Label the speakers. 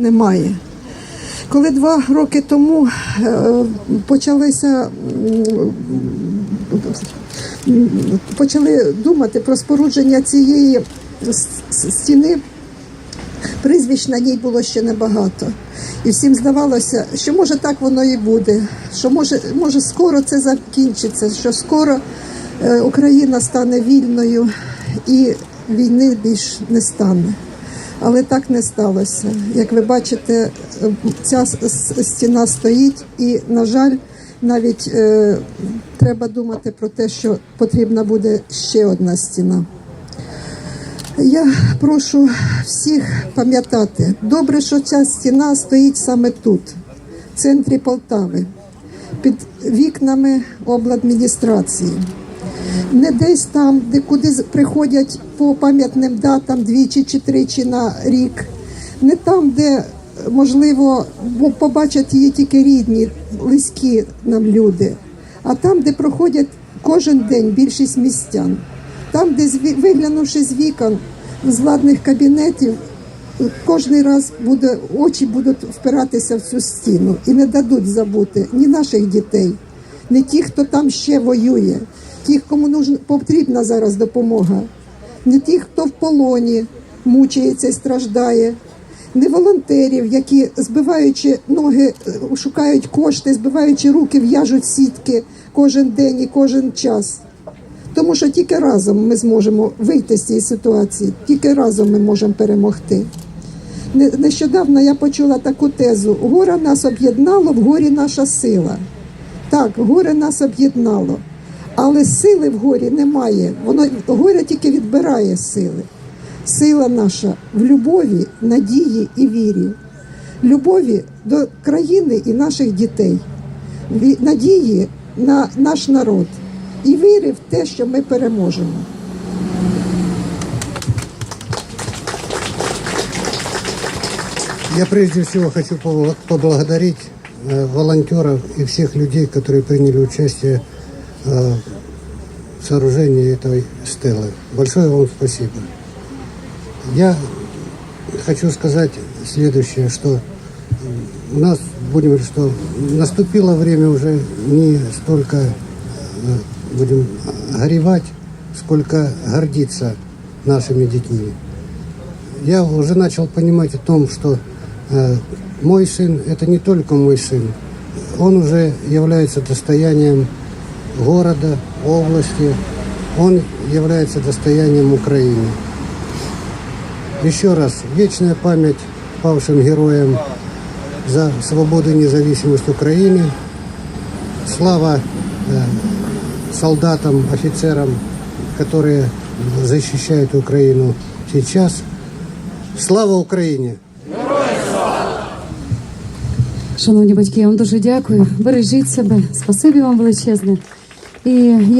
Speaker 1: Немає. Коли два роки тому е, почалися почали думати про спорудження цієї стіни, прізвищ на ній було ще небагато. І всім здавалося, що може так воно і буде, що може, може скоро це закінчиться, що скоро е, Україна стане вільною і війни більш не стане. Але так не сталося. Як ви бачите, е, ця стіна стоїть, і, на жаль, навіть е, треба думати про те, що потрібна буде ще одна стіна. Я прошу всіх пам'ятати, добре, що ця стіна стоїть саме тут, в центрі Полтави, під вікнами обладміністрації. Не десь там, де куди приходять по пам'ятним датам двічі чи тричі на рік, не там, де можливо бо побачать її тільки рідні, близькі нам люди, а там, де проходять кожен день більшість містян. Там, де виглянувши з вікон з ладних кабінетів, кожен раз буде очі будуть впиратися в цю стіну і не дадуть забути ні наших дітей, ні ті, хто там ще воює, ті, кому потрібна зараз допомога, не ті, хто в полоні мучається і страждає, не волонтерів, які збиваючи ноги, е, шукають кошти, збиваючи руки, в'яжуть сітки кожен день і кожен час. Тому що тільки разом ми зможемо вийти з цієї ситуації, тільки разом ми можемо перемогти. Не- Нещодавно я почула таку тезу: горе нас об'єднало, в горі наша сила. Так, горе нас об'єднало, але сили в горі немає. Воно горе тільки відбирає сили. Сила наша в любові, надії і вірі, любові до країни і наших дітей, надії на наш народ і віри в те, що ми переможемо.
Speaker 2: Я прежде всего хочу побл- поблагодарить э, волонтеров и всех людей, которые приняли участие в сооружении этой стелы. Большое вам спасибо. Я хочу сказать следующее, что у нас, будем говорить, что наступило время уже не столько э, будем горевать, сколько гордиться нашими детьми я уже начал понимать о том, что э, мой сын это не только мой сын, он уже является достоянием города, области, он является достоянием Украины. Еще раз, вечная память павшим героям за свободу и независимость Украины. Слава э, солдатам, офицерам, которые защищают Украину сейчас. Слава Україні!
Speaker 3: Шановні батьки, я вам дуже дякую. Бережіть себе. Спасибі вам величезне. І